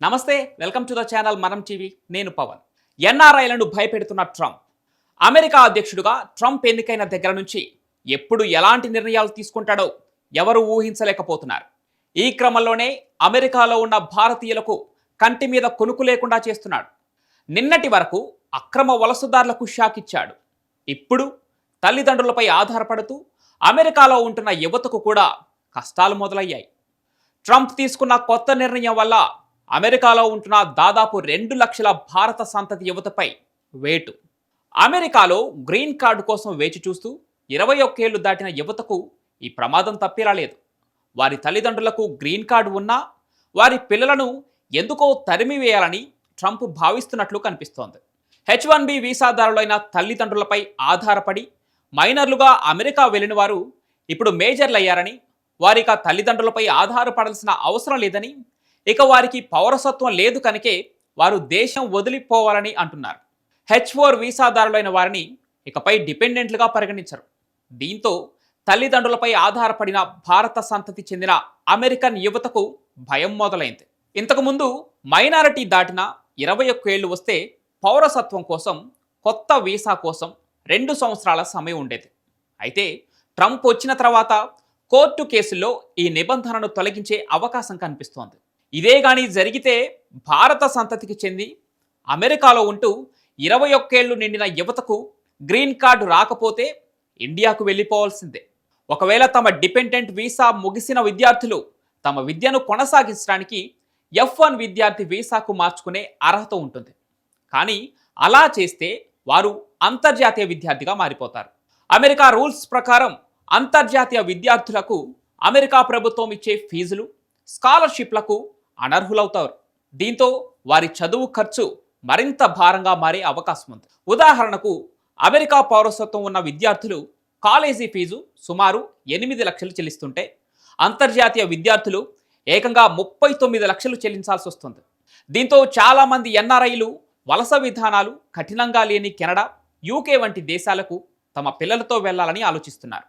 నమస్తే welcome to the channel Manam TV నేను పవన్. ఎన్ఆర్ఐలను భయపెడుతున్న ట్రంప్. అమెరికా అధ్యక్షుడిగా ట్రంప్ ఎన్నికైన దగ్గర నుంచి ఎప్పుడు ఎలాంటి నిర్ణయాలు తీసుకుంటాడో ఎవరు ఊహించలేకపోతున్నారు. ఈ క్రమంలోనే అమెరికాలో ఉన్న భారతీయులకు కంటి మీద కొనుకు లేకుండా చేస్తున్నాడు. నిన్నటి వరకు అక్రమ వలసదారులకు షాక్ ఇచ్చాడు. ఇప్పుడు తల్లిదండ్రులపై ఆధారపడుతూ అమెరికాలో ఉంటున్న యువతకు కూడా కష్టాలు మొదలయ్యాయి. ట్రంప్ తీసుకున్న కొత్త నిర్ణయం వల్ల అమెరికాలో ఉంటున్న దాదాపు రెండు లక్షల భారత సంతతి యువతపై వేటు. అమెరికాలో గ్రీన్ కార్డు కోసం వేచి చూస్తూ ఇరవై ఒక్కేళ్ళు దాటిన యువతకు ఈ ప్రమాదం తప్పేలా లేదు. వారి తల్లిదండ్రులకు గ్రీన్ కార్డు ఉన్నా వారి పిల్లలను ఎందుకో తరిమివేయాలని ట్రంప్ భావిస్తున్నట్లు కనిపిస్తోంది. హెచ్ వన్ బి వీసాదారులైన తల్లిదండ్రులపై ఆధారపడి మైనర్లుగా అమెరికా వెళ్ళిన వారు ఇప్పుడు మేజర్లు అయ్యారని వారిక తల్లిదండ్రులపై ఆధారపడాల్సిన అవసరం లేదని ఇక వారికి పౌరసత్వం లేదు కనుకే వారు దేశం వదిలిపోవాలని అంటున్నారు. హెచ్ ఫోర్ వీసాదారులైన వారిని ఇకపై డిపెండెంట్లుగా పరిగణించరు. దీంతో తల్లిదండ్రులపై ఆధారపడిన భారత సంతతి చెందిన అమెరికన్ యువతకు భయం మొదలైంది. ఇంతకుముందు మైనారిటీ దాటిన ఇరవై ఒక్క ఏళ్ళు వస్తే పౌరసత్వం కోసం కొత్త వీసా కోసం రెండు సంవత్సరాల సమయం ఉండేది. అయితే ట్రంప్ వచ్చిన తర్వాత కోర్టు కేసుల్లో ఈ నిబంధనను తొలగించే అవకాశం కనిపిస్తోంది. ఇదే కానీ జరిగితే భారత సంతతికి చెంది అమెరికాలో ఉంటూ ఇరవై ఒక్కేళ్ళు నిండిన యువతకు గ్రీన్ కార్డు రాకపోతే ఇండియాకు వెళ్ళిపోవాల్సిందే. ఒకవేళ తమ డిపెండెంట్ వీసా ముగిసిన విద్యార్థులు తమ విద్యను కొనసాగించడానికి ఎఫ్ వన్ విద్యార్థి వీసాకు మార్చుకునే అర్హత ఉంటుంది. కానీ అలా చేస్తే వారు అంతర్జాతీయ విద్యార్థిగా మారిపోతారు. అమెరికా రూల్స్ ప్రకారం అంతర్జాతీయ విద్యార్థులకు అమెరికా ప్రభుత్వం ఇచ్చే ఫీజులు స్కాలర్షిప్లకు అనర్హులవుతారు. దీంతో వారి చదువు ఖర్చు మరింత భారంగా మారే అవకాశం ఉంది. ఉదాహరణకు అమెరికా పౌరసత్వం ఉన్న విద్యార్థులు కాలేజీ ఫీజు సుమారు ఎనిమిది లక్షలు చెల్లిస్తుంటే అంతర్జాతీయ విద్యార్థులు ఏకంగా ముప్పై తొమ్మిది లక్షలు చెల్లించాల్సి వస్తుంది. దీంతో చాలామంది ఎన్ఆర్ఐలు వలస విధానాలు కఠినంగా లేని కెనడా యూకే వంటి దేశాలకు తమ పిల్లలతో వెళ్ళాలని ఆలోచిస్తున్నారు.